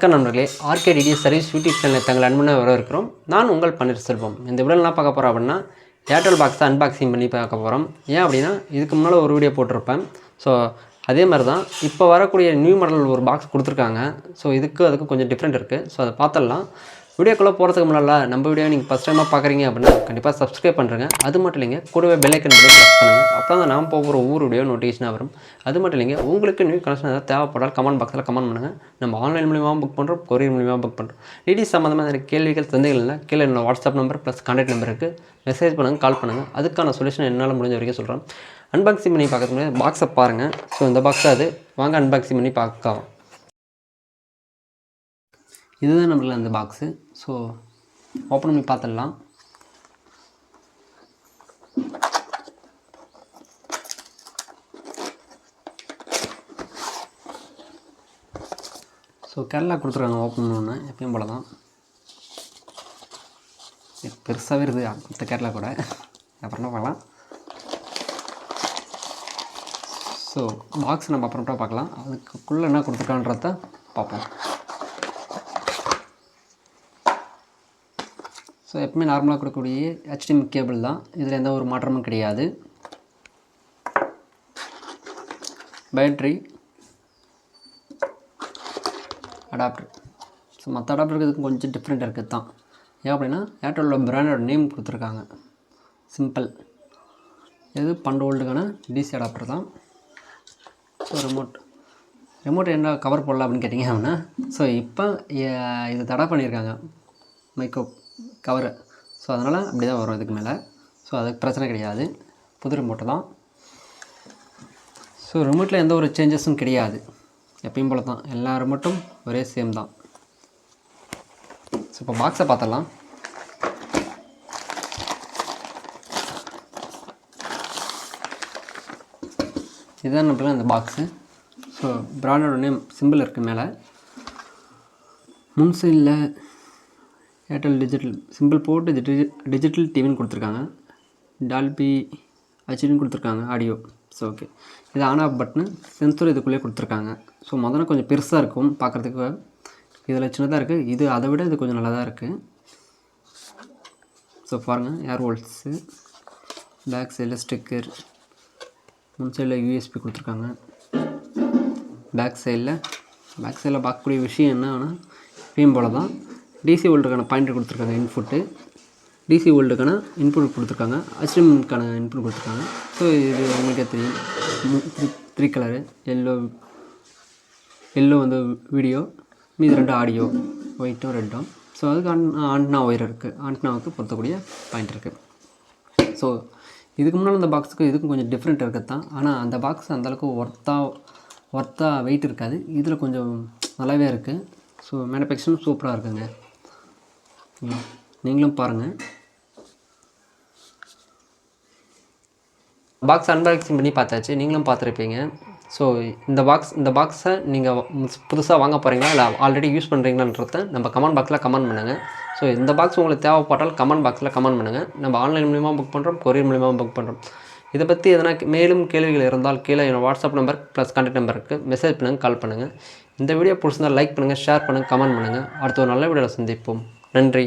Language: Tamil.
வணக்கம் நண்பர்களே. ஆர்கேடிடி சர்வீஸ் யூடியூப் சேனலில் தங்கள் அன்புன வரவேற்கிறோம். நான் உங்கள் பன்னீர்செல்வம் இந்த விடலாம் பார்க்க போகிறோம் அப்படின்னா ஏர்டெல் பாக்ஸை அன்பாக்சிங் பண்ணி பார்க்க போகிறோம் ஏன் அப்படின்னா இதுக்கு முன்னால் ஒரு வீடியோ போட்டிருப்பேன். ஸோ அதே மாதிரி தான் இப்போ வரக்கூடிய நியூ மாடல் ஒரு பாக்ஸ் கொடுத்துருக்காங்க. ஸோ இதுக்கு அதுக்கு கொஞ்சம் டிஃப்ரெண்ட் இருக்குது ஸோ அதை பார்த்துடலாம். வீடியோக்குள்ளே போகிறதுக்கு முன்னால் நம்ம வீடியோ நீங்கள் ஃபஸ்ட் டைமாக பார்க்குறீங்க அப்படின்னா கண்டிப்பாக சப்ஸ்கிரைப் பண்ணுறேங்க அது மட்டும் இல்லைங்க கூடவே பெல்லைக்கன் பண்ணி ப்ரெஸ் பண்ணுங்கள் அப்போ தான் நான் போகிற ஒவ்வொரு வீடியோ நோட்டிஃபிகேஷனாக வரும். அது மட்டும் இல்லைங்க உங்களுக்கு நியூ கனெக்ஷன் ஏதாவது தேவைப்படால் கமெண்ட் பாக்ஸில் கமெண்ட் பண்ணுங்கள் நம்ம ஆன்லைன் மூலியமாக புக் பண்ணுறோம் கொரியர் மூலியமாக புக் பண்ணுறோம் டிடி சம்மந்தமாக எனக்கு கேள்விகள் சந்தைகள் இல்லை கீழே என்னோட WhatsApp number plus contact number இருக்குது மெசேஜ் பண்ணுங்கள் கால் பண்ணுங்கள் அதுக்கான சொல்யூஷன் என்னால் முடிஞ்ச வரைக்கும் சொல்கிறேன் அன்பாக்சிங் பண்ணி பார்க்கறது பாக்ஸை பாருங்கள் ஸோ இந்த பாக்ஸ் அது. வாங்க அன்பாக்சிங் பண்ணி பார்க்கலாம். இதுதான் நம்மள அந்த பாக்ஸு ஸோ ஓப்பன் பண்ணி பார்த்துடலாம் ஸோ கேரளா கொடுத்துருக்காங்க ஓப்பன் பண்ணோன்னே எப்பயும் போல தான் பெருசாகவே இருக்குது அடுத்த கேரளா கூட. அப்புறம் என்ன பார்க்கலாம்? ஸோ பாக்ஸ் நம்ம அப்புறமேட்டா பார்க்கலாம். அதுக்குள்ளே என்ன கொடுத்துருக்கான்றத பார்ப்போம். ஸோ எப்பவுமே நார்மலாக கொடுக்கக்கூடிய ஹெச்டிஎம் கேபிள் தான். இதில் எந்த ஒரு மாற்றமும் கிடையாது. பேட்ரி அடாப்டர் ஸோ மற்ற அடாப்டருக்கு இதுக்கு கொஞ்சம் டிஃப்ரெண்ட் இருக்குது தான் ஏன் அப்படின்னா ஏர்டெல்லோட பிராண்டோட நேம் கொடுத்துருக்காங்க. சிம்பிள் இது பன்னெண்டு ஓல்டுக்கான டிசி அடாப்டர் தான். ஸோ ரிமோட் ரிமோட் என்ன கவர் போடல அப்படின்னு கேட்டிங்க அப்படின்னா ஸோ இப்போ இது தடை பண்ணியிருக்காங்க. மைக்கோ கவரு ஸோ அதனால் அப்படி தான் வரும் இதுக்கு மேலே. ஸோ அதுக்கு பிரச்சனை கிடையாது. புது ரிமோட்டு தான். ஸோ ரிமோட்டில் எந்த ஒரு சேஞ்சஸும் கிடையாது. எப்பயும் போல தான் எல்லா ரிமோட்டும் ஒரே சேம் தான். ஸோ இப்போ பாக்ஸை பார்த்துடலாம் இதுதான் நம்மளுக்கு இந்த பாக்ஸு ஸோ பிராண்டோட நேம் சிம்பிள் இருக்குது மேலே. முன் சைடில் ஏர்டெல் டிஜிட்டல் சிம்பிள் போட்டு டிஜிட்டல் டிவின்னு கொடுத்துருக்காங்க. டால்பி ஹெச்டின்னு கொடுத்துருக்காங்க ஆடியோ ஸோ ஓகே இது ஆன் ஆஃப் பட்டனு சென்சர் இதுக்குள்ளே கொடுத்துருக்காங்க. ஸோ முதல்ல கொஞ்சம் பெருசாக இருக்கும் பார்க்குறதுக்கு. இதில் சின்னதாக இருக்குது இது அதை விட இது கொஞ்சம் நல்லா தான் இருக்குது ஸோ பாருங்கள் ஏர் ஹோல்ஸு பேக் சைடில் ஸ்டிக்கர் முன் சைடில் யூஎஸ்பி கொடுத்துருக்காங்க. பேக் சைடில் பேக் சைடில் பார்க்கக்கூடிய விஷயம் என்னன்னா எப்பயும் போல தான் டிசி ஓல்டுக்கான பாயிண்டர் கொடுத்துருக்காங்க இன்புட்டு டிசி ஓல்டுக்கான இன்புட் கொடுத்துருக்காங்க. HDMI-க்கான இன்புட் கொடுத்துருக்காங்க. ஸோ இது உங்களுக்கே தெரியும். த்ரீ கலரு எல்லோ எல்லோ வந்து வீடியோ மீதி ரெண்டு ஆடியோ ஒயிட்டும் ரெட்டும் ஸோ அதுக்கு ஆன் ஆண்ட்னா ஒயர் இருக்குது ஆண்ட்னாவுக்கு பொருத்தக்கூடிய பாயிண்ட் இருக்குது ஸோ இதுக்கு முன்னால் அந்த பாக்ஸுக்கு இதுக்கும் கொஞ்சம் டிஃப்ரெண்ட் இருக்குது தான் ஆனால் அந்த பாக்ஸ் அந்தளவுக்கு ஒர்த்தாக ஒர்த்தாக வெயிட் இருக்காது. இதில் கொஞ்சம் நல்லாவே இருக்குது ஸோ மேனுஃபேக்சரும் சூப்பராக இருக்குங்க. நீங்களும் பாருங்கள் பாக்ஸ் அன்பாக்சிங் பண்ணி பார்த்தாச்சு. நீங்களும் பார்த்துருப்பீங்க. ஸோ இந்த பாக்ஸ் இந்த பாக்ஸை நீங்கள் புதுசாக வாங்க போகிறீங்களா இல்லை ஆல்ரெடி யூஸ் பண்ணுறீங்களான்றத நம்ம கமெண்ட் பாக்ஸில் கமெண்ட் பண்ணுங்கள் ஸோ இந்த பாக்ஸ் உங்களுக்கு தேவைப்பட்டால் கமெண்ட் பாக்ஸில் கமெண்ட் பண்ணுங்கள் நம்ம ஆன்லைன் மூலியமாக புக் பண்ணுறோம் கொரியர் மூலியமாக புக் பண்ணுறோம் இதை பற்றி எதனா மேலும் கேள்விகள் இருந்தால் கீழே என்னோடய வாட்ஸ்அப் நம்பர் ப்ளஸ் கான்டாக்ட் நம்பருக்கு மெசேஜ் பண்ணுங்கள் கால் பண்ணுங்கள் இந்த வீடியோ பிடிச்சிருந்தால் லைக் பண்ணுங்கள் ஷேர் பண்ணுங்கள் கமெண்ட் பண்ணுங்கள் அடுத்த ஒரு நல்ல வீடியோவில் சந்திப்போம். நன்றி.